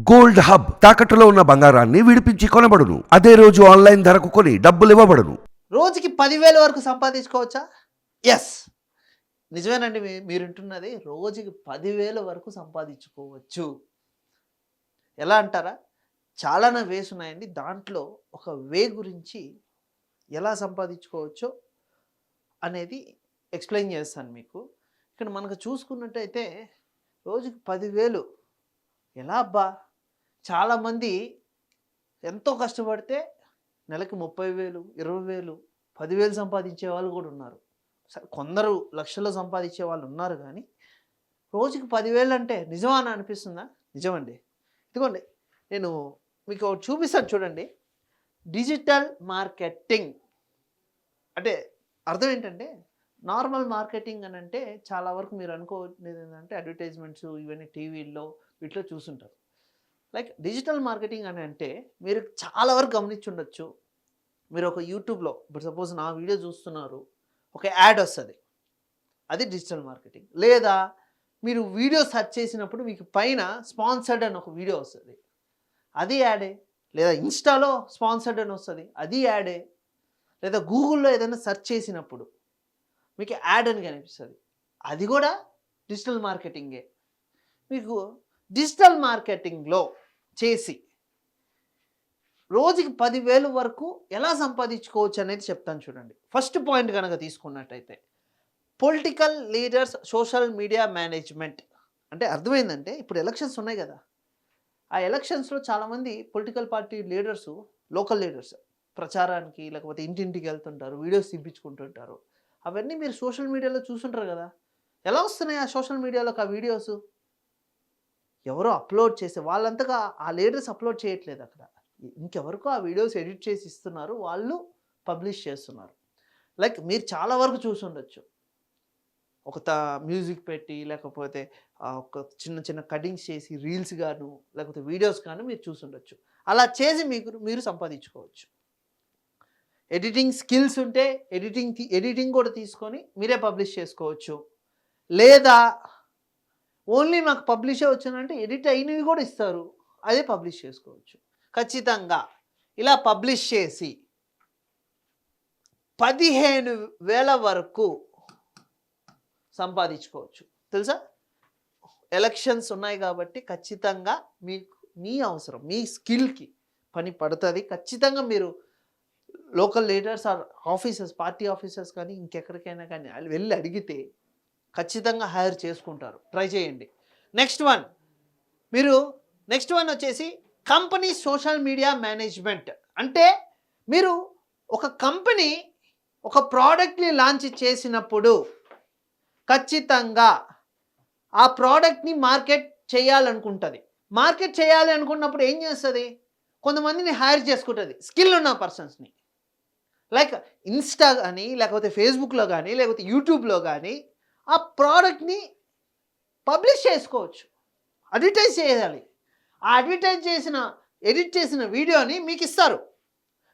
Gold hub తాకట్టులో ఉన్న బంగారాన్ని విడిపించి కొనబడును. అదే రోజు ఆన్లైన్ ధరకు కొని డబ్బులు ఇవ్వబడును. రోజుకి పదివేల వరకు సంపాదించుకోవచ్చా? ఎస్ నిజమేనండి మీ- మీరు వింటున్నది రోజుకి పదివేల వరకు సంపాదించుకోవచ్చు. ఎలా అంటారా? చాలానే వేస్ ఉన్నాయండి. దాంట్లో ఒక వే గురించి ఎలా సంపాదించుకోవచ్చో అనేది ఎక్స్ప్లెయిన్ చేస్తాను మీకు. ఇక్కడ మనకు చూసుకున్నట్టయితే రోజుకి పదివేలు. ఎలా అబ్బా? చాలామంది ఎంతో కష్టపడితే నెలకి ముప్పై వేలు ఇరవై వేలు పదివేలు సంపాదించే వాళ్ళు కూడా ఉన్నారు. సరే కొందరు లక్షల్లో సంపాదించే వాళ్ళు ఉన్నారు కానీ రోజుకి పదివేలు అంటే నిజమా అని అనిపిస్తుందా? నిజమండి. ఇదిగోండి నేను మీకు చూపిస్తాను చూడండి. Digital marketing. అంటే అర్థం ఏంటంటే నార్మల్ మార్కెటింగ్ అని అంటే చాలా వరకు మీరు అనుకోనేది ఏంటంటే అడ్వర్టైజ్మెంట్స్ ఇవన్నీ టీవీల్లో వీటిలో చూసుంటారు లైక్ డిజిటల్ మార్కెటింగ్ అని అంటే మీరు చాలా వరకు గమనించుండొచ్చు. మీరు ఒక యూట్యూబ్లో ఇప్పుడు సపోజ్ నా వీడియో చూస్తున్నారు ఒక యాడ్ వస్తుంది. అది డిజిటల్ మార్కెటింగ్. లేదా మీరు వీడియో సెర్చ్ చేసినప్పుడు మీకు పైన స్పాన్సర్డ్ అని ఒక వీడియో వస్తుంది. అది యాడే. లేదా ఇన్స్టాలో స్పాన్సర్డ్ అని వస్తుంది. అది యాడే. లేదా గూగుల్లో ఏదైనా సెర్చ్ చేసినప్పుడు మీకు యాడ్ అని కనిపిస్తుంది. అది కూడా డిజిటల్ మార్కెటింగే. మీకు డిజిటల్ మార్కెటింగ్లో చేసి రోజుకి పదివేలు వరకు ఎలా సంపాదించుకోవచ్చు అనేది చెప్తాను చూడండి. ఫస్ట్ పాయింట్ కనుక తీసుకున్నట్టయితే political leaders social media management. అంటే అర్థమైందంటే ఇప్పుడు ఎలక్షన్స్ ఉన్నాయి కదా. ఆ ఎలక్షన్స్లో చాలామంది political party leaders local leaders ప్రచారానికి లేకపోతే ఇంటింటికి వెళ్తుంటారు వీడియోస్ తీపించుకుంటుంటారు. అవన్నీ మీరు సోషల్ మీడియాలో చూసుంటారు కదా. ఎలా వస్తున్నాయి ఆ సోషల్ మీడియాలోకి ఆ వీడియోస్? ఎవరో అప్లోడ్ చేసే వాళ్ళంతగా ఆ లీడర్స్ అప్లోడ్ చేయట్లేదు అక్కడ. ఇంకెవరికో ఆ వీడియోస్ ఎడిట్ చేసి ఇస్తున్నారు వాళ్ళు పబ్లిష్ చేస్తున్నారు. లైక్ మీరు చాలా వరకు చూసి ఉండొచ్చు. ఒక మ్యూజిక్ పెట్టి లేకపోతే ఒక చిన్న చిన్న కటింగ్స్ చేసి రీల్స్ గాను లేకపోతే వీడియోస్ కానీ మీరు చూసి ఉండొచ్చు. అలా చేసి మీకు మీరు సంపాదించుకోవచ్చు. ఎడిటింగ్ స్కిల్స్ ఉంటే ఎడిటింగ్ ఎడిటింగ్ కూడా తీసుకొని మీరే పబ్లిష్ చేసుకోవచ్చు. లేదా ఓన్లీ మాకు పబ్లిషే వచ్చిందంటే ఎడిట్ అయినవి కూడా ఇస్తారు. అదే పబ్లిష్ చేసుకోవచ్చు. ఖచ్చితంగా. ఇలా పబ్లిష్ చేసి పదిహేను వేల వరకు సంపాదించుకోవచ్చు. తెలుసా? ఎలక్షన్స్ ఉన్నాయి కాబట్టి ఖచ్చితంగా మీకు మీ అవసరం మీ స్కిల్కి పని పడుతుంది. ఖచ్చితంగా మీరు local leaders or officers party officers కానీ ఇంకెక్కడికైనా కానీ వెళ్ళి అడిగితే ఖచ్చితంగా హైర్ చేసుకుంటారు. ట్రై చేయండి. Next one. మీరు నెక్స్ట్ వన్ వచ్చేసి కంపెనీ సోషల్ మీడియా మేనేజ్మెంట్. అంటే మీరు ఒక కంపెనీ ఒక ప్రోడక్ట్ని లాంచ్ చేసినప్పుడు ఖచ్చితంగా ఆ ప్రోడక్ట్ని మార్కెట్ చేయాలనుకుంటుంది. మార్కెట్ చేయాలి అనుకున్నప్పుడు ఏం చేస్తుంది? కొంతమందిని హైర్ చేసుకుంటుంది. స్కిల్ ఉన్న పర్సన్స్ని. లైక్ ఇన్స్టా కానీ లేకపోతే ఫేస్బుక్లో కానీ లేకపోతే యూట్యూబ్లో కానీ ఆ ప్రోడక్ట్ని పబ్లిష్ చేసుకోవచ్చు అడ్వర్టైజ్ చేయాలి. ఆ అడ్వర్టైజ్ చేసిన ఎడిట్ చేసిన వీడియోని మీకు ఇస్తారు.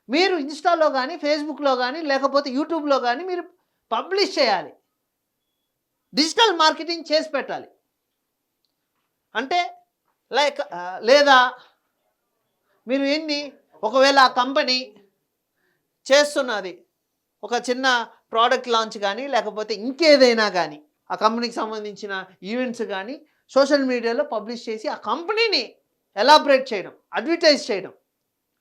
మీరు ఇన్స్టాలో కానీ ఫేస్బుక్లో కానీ లేకపోతే యూట్యూబ్లో కానీ మీరు పబ్లిష్ చేయాలి. డిజిటల్ మార్కెటింగ్ చేసి పెట్టాలి. అంటే లైక్ లేదా మీరు ఎన్ని ఒకవేళ ఆ కంపెనీ చేస్తున్నది ఒక చిన్న ప్రోడక్ట్ లాంచ్ కానీ లేకపోతే ఇంకేదైనా కానీ ఆ కంపెనీకి సంబంధించిన ఈవెంట్స్ కానీ సోషల్ మీడియాలో పబ్లిష్ చేసి ఆ కంపెనీని ఎలాబరేట్ చేయడం అడ్వర్టైజ్ చేయడం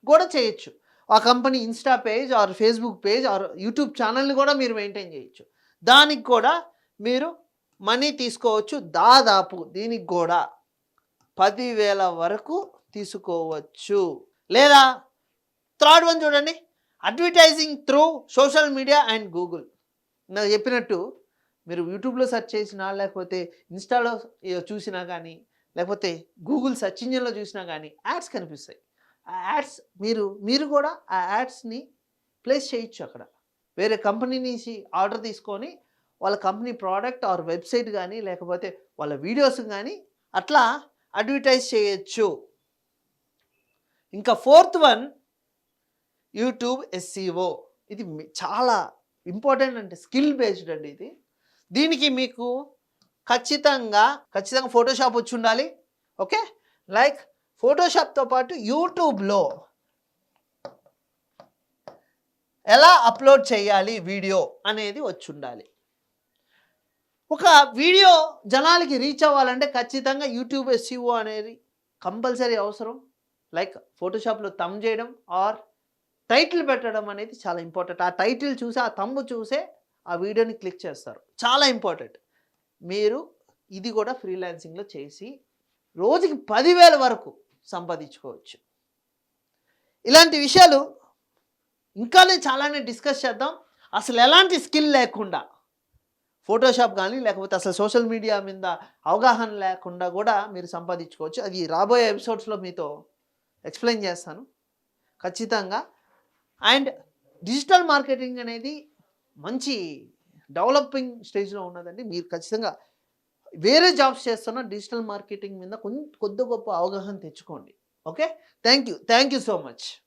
కూడా చేయొచ్చు. ఆ company insta page or Facebook page or YouTube ఛానల్ని కూడా మీరు మెయింటైన్ చేయొచ్చు. దానికి కూడా మీరు మనీ తీసుకోవచ్చు దాదాపు దీనికి కూడా పదివేల వరకు తీసుకోవచ్చు. లేదా థర్డ్ వన్ చూడండి. Advertising through social media and Google నాకు చెప్పినట్టు మీరు యూట్యూబ్లో సెర్చ్ చేసినా లేకపోతే ఇన్స్టాలో చూసినా కానీ లేకపోతే గూగుల్ సెర్చ్ ఇంజిన్లో చూసినా కానీ యాడ్స్ కనిపిస్తాయి. ఆ యాడ్స్ మీరు మీరు కూడా ఆ యాడ్స్ని ప్లేస్ చేయొచ్చు అక్కడ. వేరే కంపెనీ నుంచి ఆర్డర్ తీసుకొని వాళ్ళ కంపెనీ ప్రోడక్ట్ ఆర్ వెబ్సైట్ కానీ లేకపోతే వాళ్ళ వీడియోస్ కానీ అట్లా అడ్వర్టైజ్ చేయొచ్చు. ఇంకా ఫోర్త్ వన్ యూట్యూబ్ ఎస్సీఓ ఇది చాలా ఇంపార్టెంట్ అంటే స్కిల్ బేస్డ్ అండి ఇది. దీనికి మీకు ఖచ్చితంగా ఖచ్చితంగా ఫోటోషాప్ వచ్చి ఉండాలి ఓకే? లైక్ ఫోటోషాప్తో పాటు యూట్యూబ్లో ఎలా అప్లోడ్ చేయాలి వీడియో అనేది వచ్చి ఉండాలి. ఒక వీడియో జనాలకి రీచ్ అవ్వాలంటే ఖచ్చితంగా యూట్యూబ్ ఎస్సీఓ అనేది కంపల్సరీ అవసరం. లైక్ ఫోటోషాప్లో తమ్ చేయడం ఆర్ టైటిల్ పెట్టడం అనేది చాలా ఇంపార్టెంట్. ఆ టైటిల్ చూసి ఆ తమ్ము చూసే ఆ వీడియోని క్లిక్ చేస్తారు. చాలా ఇంపార్టెంట్. మీరు ఇది కూడా ఫ్రీలాన్సింగ్లో చేసి రోజుకి పదివేల వరకు సంపాదించుకోవచ్చు. ఇలాంటి విషయాలు ఇంకానే చాలానే డిస్కస్ చేద్దాం. అసలు ఎలాంటి స్కిల్ లేకుండా ఫోటోషాప్ కానీ లేకపోతే అసలు సోషల్ మీడియా మీద అవగాహన లేకుండా కూడా మీరు సంపాదించుకోవచ్చు. అది రాబోయే ఎపిసోడ్స్లో మీతో ఎక్స్ప్లెయిన్ చేస్తాను. ఖచ్చితంగా అండ్ డిజిటల్ మార్కెటింగ్ అనేది మంచి డెవలపింగ్ స్టేజ్లో ఉన్నదండి. మీరు ఖచ్చితంగా వేరే జాబ్స్ చేస్తున్న డిజిటల్ మార్కెటింగ్ మీద కొంచెం కొద్ది గొప్ప అవగాహన తెచ్చుకోండి. Okay? Thank you thank you so much.